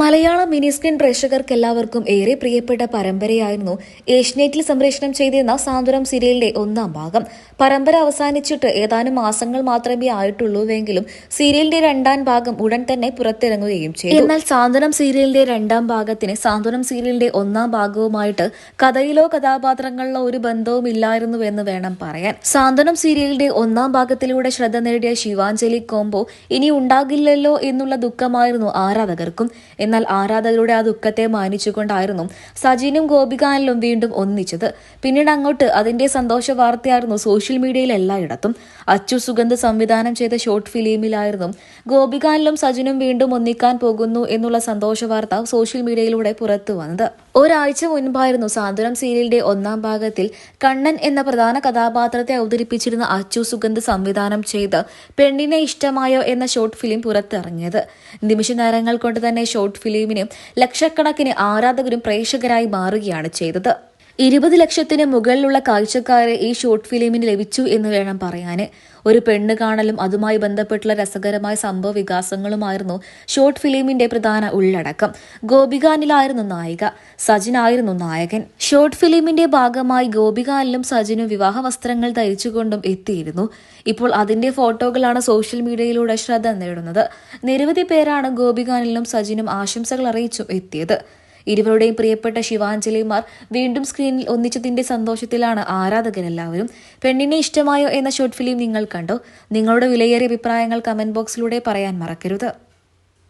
Malayalam mini screen പ്രേക്ഷകർക്ക് എല്ലാവർക്കും ഏറെ പ്രിയപ്പെട്ട പരമ്പരയായിരുന്നു ഏഷ്യനെറ്റിൽ സംപ്രേഷണം ചെയ്തിരുന്ന സാന്ത്വനം സീരിയലിന്റെ ഒന്നാം ഭാഗം. പരമ്പര അവസാനിച്ചിട്ട് ഏതാനും മാസങ്ങൾ മാത്രമേ ആയിട്ടുള്ളൂവെങ്കിലും സീരിയലിന്റെ രണ്ടാം ഭാഗം ഉടൻ തന്നെ പുറത്തിറങ്ങുകയും ചെയ്തു. എന്നാൽ സാന്ത്വനം സീരിയലിന്റെ രണ്ടാം ഭാഗത്തിന് സാന്ത്വനം സീരിയലിന്റെ ഒന്നാം ഭാഗവുമായിട്ട് കഥയിലോ കഥാപാത്രങ്ങളിലോ ഒരു ബന്ധവും ഇല്ലായിരുന്നു എന്ന് വേണം പറയാൻ. സാന്ത്വനം സീരിയലിന്റെ ഒന്നാം ഭാഗത്തിലൂടെ ശ്രദ്ധ നേടിയ ശിവാഞ്ജലി കോംബോ ഇനി ഉണ്ടാകില്ലല്ലോ എന്നുള്ള ദുഃഖമായിരുന്നു ആരാധകർക്കും. എന്നാൽ ആരാധകരുടെ ആ ദുഃഖത്തെ മാനിച്ചുകൊണ്ടായിരുന്നു സജീനും ഗോപികാനിലും വീണ്ടും ഒന്നിച്ചത്. പിന്നീട് അങ്ങോട്ട് അതിന്റെ സന്തോഷ വാർത്തയായിരുന്നു സോഷ്യൽ മീഡിയയിൽ എല്ലായിടത്തും. അച്ചു സുഗന്ധ സംവിധാനം ചെയ്ത ഷോർട്ട് ഫിലിമിലായിരുന്നു ഗോപികാനിലും സജിനും വീണ്ടും ഒന്നിക്കാൻ പോകുന്നു എന്നുള്ള സന്തോഷ വാർത്ത സോഷ്യൽ മീഡിയയിലൂടെ പുറത്തു വന്നത്. ഒരാഴ്ച മുൻപായിരുന്നു സാന്ത്വനം സീരിയലിന്റെ ഒന്നാം ഭാഗത്തിൽ കണ്ണൻ എന്ന പ്രധാന കഥാപാത്രത്തെ അവതരിപ്പിച്ചിരുന്ന അച്ചു സുഗന്ധ സംവിധാനം ചെയ്ത് പെണ്ണിനെ ഇഷ്ടമായോ എന്ന ഷോർട്ട് ഫിലിം പുറത്തിറങ്ങിയത്. നിമിഷ നേരങ്ങൾ കൊണ്ട് തന്നെ ഷോർട്ട് ഫിലിമിന് ലക്ഷക്കണക്കിന് ആരാധകരും പ്രേക്ഷകരായി മാറുകയാണ് ചെയ്തത്. ഇരുപത് ലക്ഷത്തിന് മുകളിലുള്ള കാഴ്ചക്കാരെ ഈ ഷോർട്ട് ഫിലിമിന് ലഭിച്ചു എന്ന് വേണം പറയാന് ഒരു പെണ്ണ് കാണലും അതുമായി ബന്ധപ്പെട്ടുള്ള രസകരമായ സംഭവ വികാസങ്ങളുമായിരുന്നു ഷോർട്ട് ഫിലിമിന്റെ പ്രധാന ഉള്ളടക്കം. ഗോപികാനിലായിരുന്നു നായിക. സജിനായിരുന്നു നായകൻ. ഷോർട്ട് ഫിലിമിന്റെ ഭാഗമായി ഗോപികാനിലും സജിനും വിവാഹ വസ്ത്രങ്ങൾ ധരിച്ചുകൊണ്ടും എത്തിയിരുന്നു. ഇപ്പോൾ അതിന്റെ ഫോട്ടോകളാണ് സോഷ്യൽ മീഡിയയിലൂടെ ശ്രദ്ധ നേടുന്നത്. നിരവധി പേരാണ് ഗോപികാനിലും സജിനും ആശംസകൾ അറിയിച്ചും എത്തിയത്. ഇരുവരുടെയും പ്രിയപ്പെട്ട ശിവാഞ്ജലിമാർ വീണ്ടും സ്ക്രീനിൽ ഒന്നിച്ചതിന്റെ സന്തോഷത്തിലാണ് ആരാധകരെല്ലാവരും. പെണ്ണിനെ ഇഷ്ടമായോ എന്ന ഷോർട്ട് ഫിലിം നിങ്ങൾ കണ്ടോ? നിങ്ങളുടെ വിലയേറിയ അഭിപ്രായങ്ങൾ കമന്റ് ബോക്സിലൂടെ പറയാൻ മറക്കരുത്.